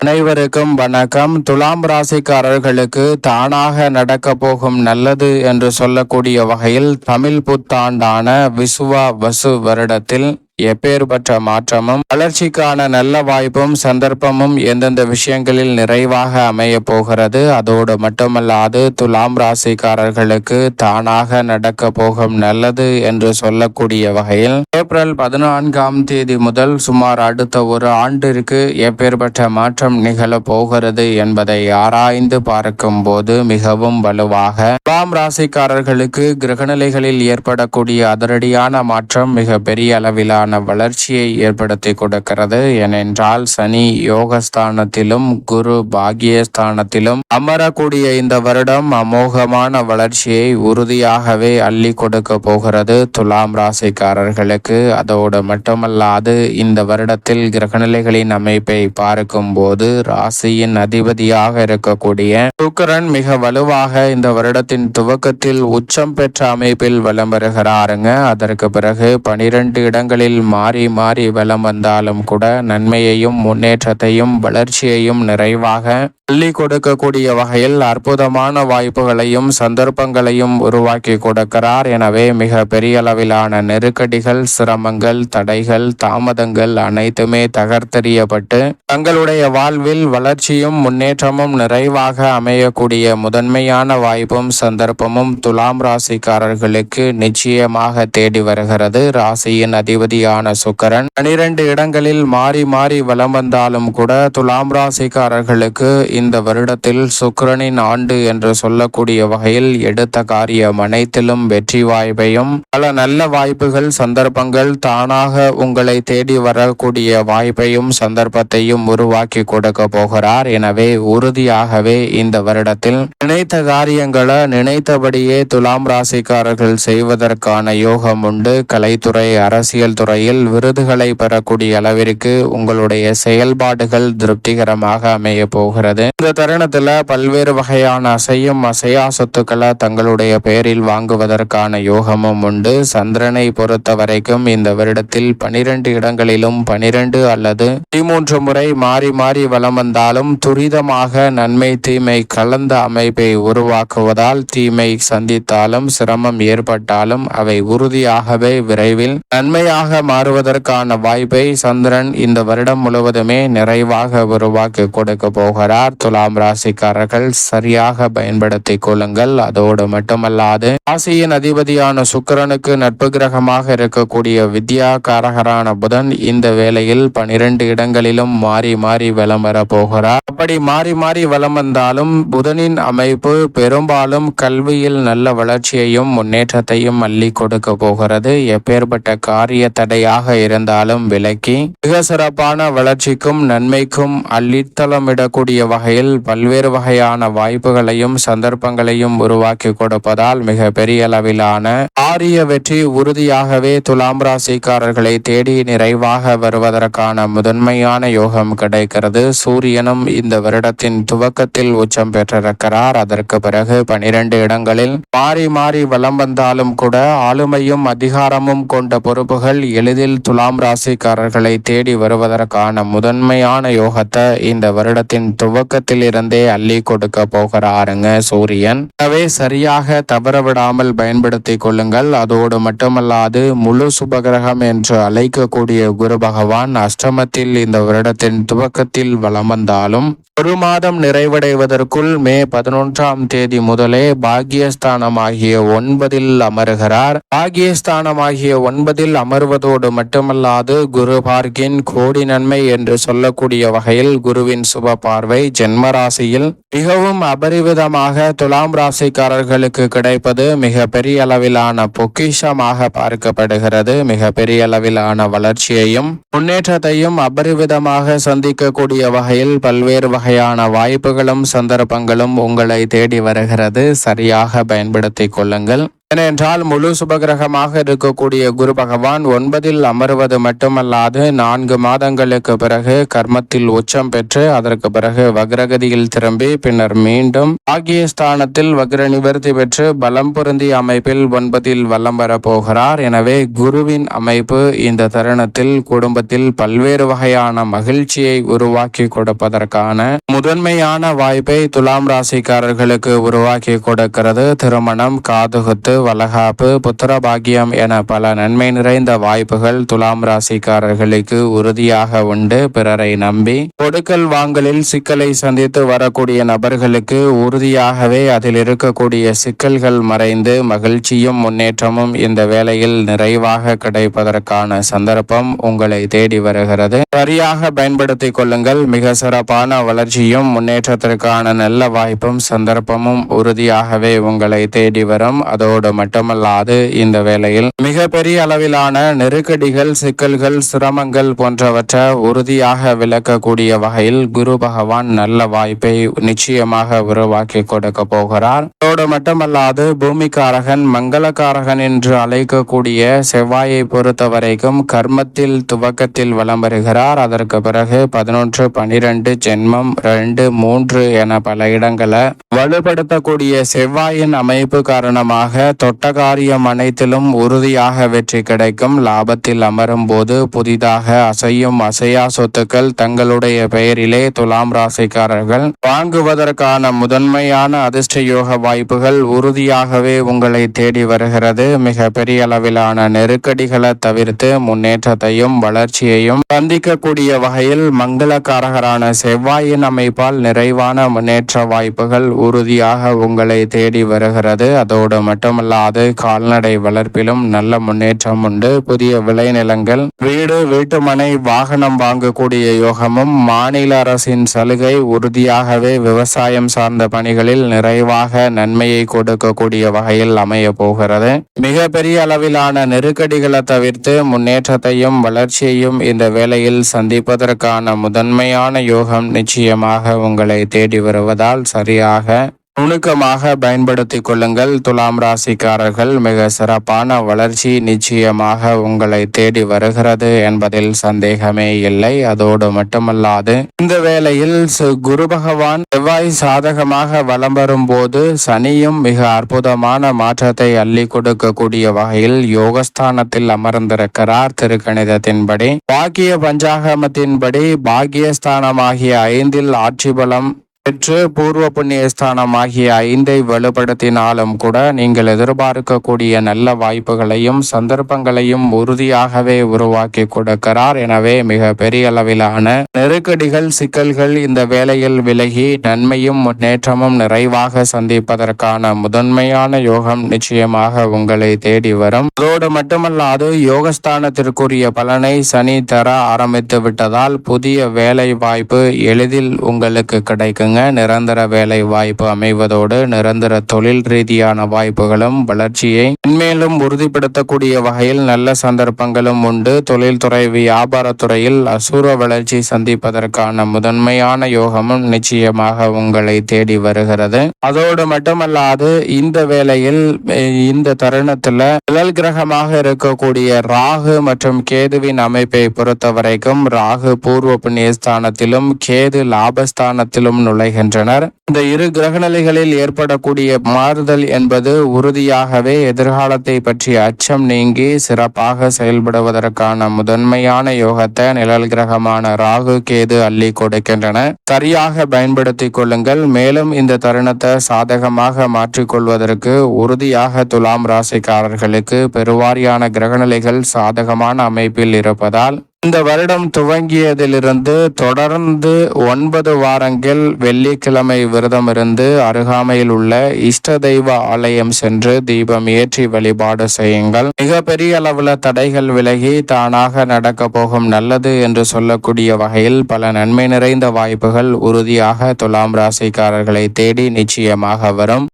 அனைவருக்கும் வணக்கம். துலாம் ராசிக்காரர்களுக்கு தானாக நடக்க போகும் நல்லது என்று சொல்லக்கூடிய வகையில் தமிழ் புத்தாண்டான விசுவா வசு வருடத்தில் எப்பேற்பட்ட மாற்றமும் வளர்ச்சிக்கான நல்ல வாய்ப்பும் சந்தர்ப்பமும் எந்தெந்த விஷயங்களில் நிறைவாக அமைய போகிறது அதோடு மட்டுமல்லாது துலாம் ராசிக்காரர்களுக்கு தானாக நடக்க போகும் நல்லது என்று சொல்லக்கூடிய வகையில் ஏப்ரல் பதினான்காம் தேதி முதல் சுமார் அடுத்த ஒரு ஆண்டிற்கு எப்பேற்பட்ட மாற்றம் நிகழப் போகிறது என்பதை ஆராய்ந்து பார்க்கும் போது மிகவும் வலுவாக துலாம் ராசிக்காரர்களுக்கு கிரகநிலைகளில் ஏற்படக்கூடிய அதிரடியான மாற்றம் மிக பெரிய அளவிலான வளர்ச்சியை ஏற்படுத்தி கொடுக்கிறது. ஏனென்றால் சனி யோகஸ்தானத்திலும் குரு பாகியஸ்தானத்திலும் அமரக்கூடிய இந்த வருடம் அமோகமான வளர்ச்சியை உறுதியாகவே அள்ளி கொடுக்க போகிறது. துலாம் ராசிக்காரர்களுக்கு அதோடு மட்டுமல்லாது இந்த வருடத்தில் கிரகநிலைகளின் அமைப்பை பார்க்கும் போது ராசியின் அதிபதியாக இருக்கக்கூடிய சுக்கரன் மிக வலுவாக இந்த வருடத்தின் துவக்கத்தில் உச்சம் பெற்ற அமைப்பில் வலம் வருகிறாருங்க. அதற்கு பிறகு பனிரெண்டு இடங்களில் மாறி மாறி வலம் வந்தாலும் கூட நன்மையையும் முன்னேற்றத்தையும் வளர்ச்சியையும் நிறைவாக அள்ளி கொடுக்கக்கூடிய வகையில் அற்புதமான வாய்ப்புகளையும் சந்தர்ப்பங்களையும் உருவாக்கி கொடுக்கிறார். எனவே மிக பெரிய அளவிலான நெருக்கடிகள் சிரமங்கள் தடைகள் தாமதங்கள் அனைத்துமே தகர்த்தெறியப்பட்டு தங்களுடைய வாழ்வில் வளர்ச்சியும் முன்னேற்றமும் நிறைவாக அமையக்கூடிய முதன்மையான வாய்ப்பும் சந்தர்ப்பமும் துலாம் ராசிக்காரர்களுக்கு நிச்சயமாக தேடி வருகிறது. ராசியின் அதிபதியான சுக்கரன். பனிரெண்டு இடங்களில் மாறி மாறி வலம் வந்தாலும் கூட துலாம் ராசிக்காரர்களுக்கு இந்த வருடத்தில் சுக்கரனின் ஆண்டு என்று சொல்லக்கூடிய வகையில் எடுத்த காரியம் அனைத்திலும் வெற்றி வாய்ப்பையும் பல நல்ல வாய்ப்புகள் சந்தர்ப்பங்கள் தானாக உங்களை தேடி வரக்கூடிய வாய்ப்பையும் சந்தர்ப்பத்தையும் உருவாக்கி கொடுக்க போகிறார். எனவே உறுதியாகவே இந்த வருடத்தில் நினைத்த காரியங்களை நினைத்தபடியே துலாம் ராசிக்காரர்கள் செய்வதற்கான யோகம் உண்டு. கலைத்துறை அரசியல் துறை துறையில் விருதுகளை பெறக்கூடிய அளவிற்கு உங்களுடைய செயல்பாடுகள் திருப்திகரமாக அமைய போகிறது. இந்த தருணத்துல பல்வேறு வகையான அசையும் அசையா சொத்துக்களை தங்களுடைய பெயரில் வாங்குவதற்கான யோகமும் உண்டு. சந்திரனை பொறுத்த வரைக்கும் இந்த வருடத்தில் பனிரெண்டு இடங்களிலும் பனிரெண்டு அல்லது பதிமூன்று முறை மாறி மாறி வலம் வந்தாலும் துரிதமாக நன்மை தீமை கலந்த அமைப்பை உருவாக்குவதால் தீமை சந்தித்தாலும் சிரமம் ஏற்பட்டாலும் அவை உறுதியாகவே விரைவில் நன்மையாக மாறுவதற்கான வாய்ப்பை சந்திரன் இந்த வருடம் முழுவதுமே நிறைவாக உருவாக்கி கொடுக்க போகிறார். துலாம் ராசிக்காரர்கள் சரியாக பயன்படுத்திக் கொள்ளுங்கள். அதோடு மட்டுமல்லாது ராசியின் அதிபதியான சுக்கிரனுக்கு நட்பு கிரகமாக இருக்கக்கூடிய வித்யா காரகரான புதன் இந்த வேளையில் பனிரெண்டு இடங்களிலும் மாறி மாறி வலம் வரப்போகிறார் அப்படி மாறி மாறி வலம் வந்தாலும் புதனின் அமைப்பு பெரும்பாலும் கல்வியில் நல்ல வளர்ச்சியையும் முன்னேற்றத்தையும் அள்ளி கொடுக்க போகிறது. எப்பேற்பட்ட காரியத்தை தடையாக இருந்தாலும் விலக்கி மிக சிறப்பான வளர்ச்சிக்கும் நன்மைக்கும் அள்ளித்தளமிடக்கூடிய வகையில் பல்வேறு வகையான வாய்ப்புகளையும் சந்தர்ப்பங்களையும் உருவாக்கி கொடுப்பதால் மிக பெரிய அளவிலான ஆரிய வெற்றி உறுதியாகவே துலாம் ராசிக்காரர்களை தேடி நிறைவாக வருவதற்கான முதன்மையான யோகம் கிடைக்கிறது. சூரியனும் இந்த வருடத்தின் துவக்கத்தில் உச்சம் பெற்றிருக்கிறார். அதற்கு பிறகு பனிரெண்டு இடங்களில் மாறி மாறி வலம் வந்தாலும் கூட ஆளுமையும் அதிகாரமும் கொண்ட பொறுப்புகள் எளிதில் துலாம் ராசிக்காரர்களை தேடி வருவதற்கான முதன்மையான யோகத்தை இந்த வருடத்தின் துவக்கத்தில் இருந்தே அள்ளி கொடுக்க போகிறாருங்க சூரியன். எனவே சரியாக தவறவிடாமல் பயன்படுத்தி கொள்ளுங்கள். அதோடு மட்டுமல்லாது முழு சுபகிரகம் என்று அழைக்கக்கூடிய குரு பகவான் அஷ்டமத்தில் இந்த வருடத்தின் துவக்கத்தில் வலம் வந்தாலும் ஒரு மாதம் நிறைவடைவதற்குள் மே பதினொன்றாம் தேதி முதலே பாகியஸ்தானமாகிய ஒன்பதில் அமர்கிறார். பாகியஸ்தானமாகிய ஒன்பதில் அமர்வதோடு மட்டுமல்லாது குரு பார்க்கின் கோடி நன்மை என்று சொல்லக்கூடிய வகையில் குருவின் சுப பார்வை ஜென்ம ராசியில் மிகவும் அபரிவிதமாக துலாம் ராசிக்காரர்களுக்கு கிடைப்பது மிக பெரிய அளவிலான பொக்கிஷமாக பார்க்கப்படுகிறது. மிக பெரிய அளவிலான வளர்ச்சியையும் முன்னேற்றத்தையும் அபரிவிதமாக சந்திக்கக்கூடிய வகையில் பல்வேறு வகை வகையான வாய்ப்புகளும் சந்தர்ப்பங்களும் உங்களை தேடி வருகிறது. சரியாக பயன்படுத்திக் கொள்ளுங்கள். ஏனென்றால் முழு சுபகிரகமாக இருக்கக்கூடிய குரு பகவான் ஒன்பதில் அமர்வது மட்டுமல்லாது நான்கு மாதங்களுக்கு பிறகு கர்மத்தில் உச்சம் பெற்று அதற்கு பிறகு வக்ரகதியில் திரும்பி பின்னர் மீண்டும் ஆகியஸ்தானத்தில் வக்ர நிவர்த்தி பெற்று பலம் பொருந்திய அமைப்பில் ஒன்பதில் வலம் வரப்போகிறார் எனவே குருவின் அமைப்பு இந்த தருணத்தில் குடும்பத்தில் பல்வேறு வகையான மகிழ்ச்சியை உருவாக்கி கொடுப்பதற்கான முதன்மையான வாய்ப்பை துலாம் ராசிக்காரர்களுக்கு உருவாக்கி கொடுக்கிறது. திருமணம் காதுகுத்து வளகாப்பு புத்திர பாக்கியம் என பல நன்மை நிறைந்த வாய்ப்புகள் துலாம் ராசிக்காரர்களுக்கு உறுதியாக உண்டு. பிறரை நம்பி கொடுக்கல் வாங்கலில் சிக்கலை சந்தித்து வரக்கூடிய நபர்களுக்கு உறுதியாகவே அதில் இருக்கக்கூடிய சிக்கல்கள் மறைந்து மகிழ்ச்சியும் முன்னேற்றமும் இந்த வேளையில் நிறைவாக கிடைப்பதற்கான சந்தர்ப்பம் உங்களை தேடி வருகிறது. சரியாக பயன்படுத்திக் கொள்ளுங்கள். மிக சிறப்பான வளர்ச்சியும் முன்னேற்றத்திற்கான நல்ல வாய்ப்பும் சந்தர்ப்பமும் உறுதியாகவே உங்களை தேடி வரும். அதோடு மட்டுமல்லாது இந்த வேளையில் மிக பெரிய அளவிலான நெருக்கடிகள் சிக்கல்கள் சிரமங்கள் போன்றவற்றை உறுதியாக விளக்கக்கூடிய வகையில் குரு பகவான் நல்ல வாய்ப்பை நிச்சயமாக உருவாக்கி கொடுக்க போகிறார். அதோடு மட்டுமல்லாது பூமிக்காரகன் மங்களக்காரகன் என்று அழைக்கக்கூடிய செவ்வாயை பொறுத்த வரைக்கும் கர்மத்தில் துவக்கத்தில் வலம் வருகிறார். அதற்கு பிறகு பதினொன்று பனிரெண்டு ஜென்மம் ரெண்டு மூன்று என பல இடங்களை வலுப்படுத்தக்கூடிய செவ்வாயின் அமைப்பு காரணமாக தொட்ட காரியம் அனைத்திலும் உறுதியாக வெற்றி கிடைக்கும். லாபத்தில் அமரும் போது புதிதாக அசையும் அசையா சொத்துக்கள் தங்களுடைய பெயரிலே துலாம் ராசிக்காரர்கள். வாங்குவதற்கான முதன்மையான அதிர்ஷ்ட யோக வாய்ப்புகள் உறுதியாகவே உங்களை தேடி வருகிறது. மிக பெரிய அளவிலான நெருக்கடிகளை தவிர்த்து முன்னேற்றத்தையும் வளர்ச்சியையும் சந்திக்கக்கூடிய வகையில் மங்களக்காரகரான செவ்வாயின் அமைப்பால் நிறைவான முன்னேற்ற வாய்ப்புகள் உறுதியாக உங்களை தேடி வருகிறது. அதோடு மட்டுமல்ல அல்லாது கால்நடை வளர்ப்பிலும் நல்ல முன்னேற்றம் உண்டு. புதிய விளைநிலங்கள் வீடு வீட்டுமனை வாகனம் வாங்கக்கூடிய யோகமும் மாநில அரசின் சலுகை உறுதியாகவே விவசாயம் சார்ந்த பணிகளில் நிறைவாக நன்மையை கொடுக்கக்கூடிய வகையில் அமைய போகிறது. மிக பெரிய அளவிலான நெருக்கடிகளை தவிர்த்து முன்னேற்றத்தையும் வளர்ச்சியையும் இந்த வேளையில் சந்திப்பதற்கான முதன்மையான யோகம் நிச்சயமாக உங்களை தேடி வருவதால் சரியாக நுணுக்கமாக பயன்படுத்திக் கொள்ளுங்கள். துலாம் ராசிக்காரர்கள் மிக சிறப்பான வளர்ச்சி நிச்சயமாக உங்களை தேடி வருகிறது என்பதில் சந்தேகமே இல்லை. அதோடு மட்டுமல்லாது இந்த வேளையில் குரு பகவான் செவ்வாய் சாதகமாக வலம் வரும்போது சனியும் மிக அற்புதமான மாற்றத்தை அள்ளி கொடுக்கக்கூடிய வகையில் யோகஸ்தானத்தில் அமர்ந்திருக்கிறார். திருக்கணிதத்தின்படி பாக்கிய பஞ்சாகமத்தின்படி பாக்கியஸ்தானமாகிய ஐந்தில் ஆட்சி பலம் பெற்று பூர்வ புண்ணிய ஸ்தானம் ஆகிய ஐந்தை வலுப்படுத்தினாலும் கூட நீங்கள் எதிர்பார்க்கக்கூடிய நல்ல வாய்ப்புகளையும் சந்தர்ப்பங்களையும் உறுதியாகவே உருவாக்கி கொடுக்கிறார். எனவே மிக பெரிய அளவிலான நெருக்கடிகள் சிக்கல்கள் இந்த வேலையில் விலகி நன்மையும் முன்னேற்றமும் நிறைவாக சந்திப்பதற்கான முதன்மையான யோகம் நிச்சயமாக உங்களை தேடி வரும். அதோடு மட்டுமல்லாது யோகஸ்தானத்திற்குரிய பலனை சனி தர ஆரம்பித்து விட்டதால் புதிய வேலை வாய்ப்பு எளிதில் உங்களுக்கு கிடைக்குங்க. நிரந்தர வேலை வாய்ப்பு அமைவதோடு நிரந்தர தொழில் ரீதியான வாய்ப்புகளும் வளர்ச்சியை மென்மேலும் உறுதிப்படுத்தக்கூடிய வகையில் நல்ல சந்தர்ப்பங்களும் உண்டு. தொழில்துறை வியாபாரத்துறையில் அசுர வளர்ச்சி சந்திப்பதற்கான முதன்மையான யோகமும் நிச்சயமாக உங்களை தேடி வருகிறது. அதோடு மட்டுமல்லாது இந்த வேளையில் இந்த தருணத்துல நிழல் கிரகமாக இருக்கக்கூடிய ராகு மற்றும் கேதுவின் அமைப்பை பொறுத்த வரைக்கும் ராகு பூர்வ புண்ணியஸ்தானத்திலும் கேது லாபஸ்தானத்திலும் நுழை அடைகின்றனர் இந்த இரு கிரகநிலைகளில் ஏற்படக்கூடிய மாறுதல் என்பது உறுதியாகவே எதிர்காலத்தை பற்றிய அச்சம் நீங்கி சிறப்பாக செயல்படுவதற்கான முதன்மையான யோகத்தை நிழல் கிரகமான ராகு கேது அள்ளி கொடுக்கின்றன. சரியாக பயன்படுத்திக் கொள்ளுங்கள். மேலும் இந்த தருணத்தை சாதகமாக மாற்றிக்கொள்வதற்கு உறுதியாக துலாம் ராசிக்காரர்களுக்கு பெருவாரியான கிரகநிலைகள் சாதகமான அமைப்பில் இருப்பதால் இந்த வருடம் துவங்கியதிலிருந்து தொடர்ந்து ஒன்பது வாரங்கள் வெள்ளிக்கிழமை விரதம் இருந்து அருகாமையில் உள்ள இஷ்ட தெய்வ ஆலயம் சென்று தீபம் ஏற்றி வழிபாடு செய்யுங்கள். மிக பெரிய அளவுல தடைகள் விலகி தானாக நடக்க போகும் நல்லது என்று சொல்லக்கூடிய வகையில் பல நன்மை நிறைந்த வாய்ப்புகள் உறுதியாக துலாம் ராசிக்காரர்களை தேடி நிச்சயமாக வரும்.